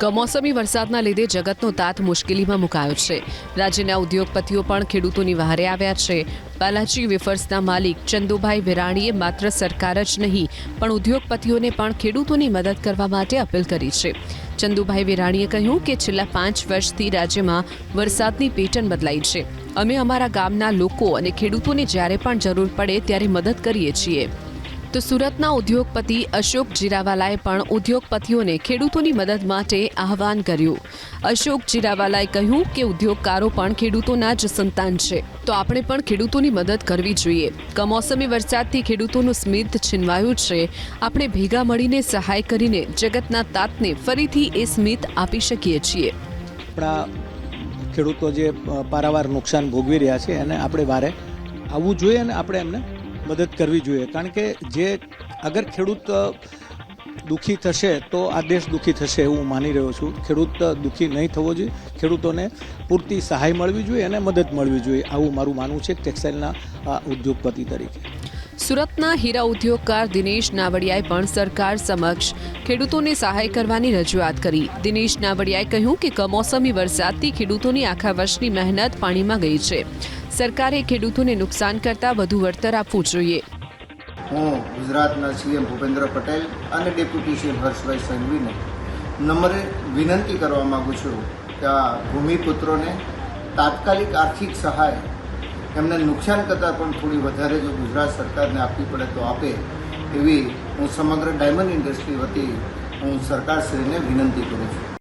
કમોસમી વરસાદના લીધે જગતનો તાત મુશ્કેલીમાં મુકાયો છે. રાજ્યના ઉદ્યોગપતિઓ પણ ખેડૂતોની વહારે આવ્યા છે. બાલાજી વેફર્સના માલિક ચંદુભાઈ વિરાણીએ માત્ર સરકાર જ નહીં, પણ ઉદ્યોગપતિઓને પણ ખેડૂતોની મદદ કરવા માટે અપીલ કરી છે. ચંદુભાઈ વિરાણીએ કહ્યું કે છેલ્લા પાંચ વર્ષથી રાજ્યમાં વરસાદની પેટર્ન બદલાઈ છે. અમે અમારા ગામના લોકો અને ખેડૂતોને જ્યારે પણ જરૂર પડે ત્યારે મદદ કરીએ છીએ. તો સુરતના ઉદ્યોગપતિ અશોક જીરાવાલાએ પણ ઉદ્યોગપતિઓને ખેડૂતોની મદદ માટે આહવાન કર્યું. અશોક જીરાવાલાએ કહ્યું કે ઉદ્યોગકારો પણ ખેડૂતોના જ સંતાન છે. તો આપણે પણ ખેડૂતોની મદદ કરવી જોઈએ. કમોસમી વરસાદથી ખેડૂતોનું સ્મિત છીનવાયું છે. આપણે ભેગા મળીને સહાય કરીને જગતના તાતને ફરીથી એ સ્મિત આપી શકીએ છીએ. આપણા ખેડૂતો જે પારાવાર નુકસાન ભોગવી રહ્યા છે એને આપણે વારે આવવું જોઈએ અને આપણે એમને મદદ કરવી જોઈએ. કારણ કે જે અગર ખેડૂત દુઃખી થશે તો આ દેશ દુઃખી થશે એવું હું માની રહ્યો છું. ખેડૂત દુઃખી નહીં થવો જોઈએ. ખેડૂતોને પૂરતી સહાય મળવી જોઈએ અને મદદ મળવી જોઈએ. આવું મારું માનવું છે ટેક્સટાઇલના ઉદ્યોગપતિ તરીકે. સુરતના હીરા ઉદ્યોગકાર દિનેશ નાવડિયાએ પણ સરકાર સમક્ષ ખેડૂતોને સહાય કરવાની રજૂઆત કરી. દિનેશ નાવડિયાએ કહ્યું કે કમોસમી વરસાદથી ખેડૂતોની આખા વર્ષની મહેનત પાણીમાં ગઈ છે. સરકારે ખેડૂતોને નુકસાન કરતાં વધુ વળતર આપવું જોઈએ. હું ગુજરાતના સીએમ ભૂપેન્દ્ર પટેલ અને ડેપ્યુટી સીએમ હર્ષભાઈ સંઘવીને નમ્રે વિનંતી કરવા માગું છું કે આ ભૂમિપુત્રોને તાત્કાલિક આર્થિક સહાય, એમને નુકસાન કરતાં પણ થોડી વધારે જો ગુજરાત સરકારને આપવી પડે તો આપે, એવી હું સમગ્ર ડાયમંડ ઇન્ડસ્ટ્રી વતી હું સરકારશ્રીને વિનંતી કરું છું.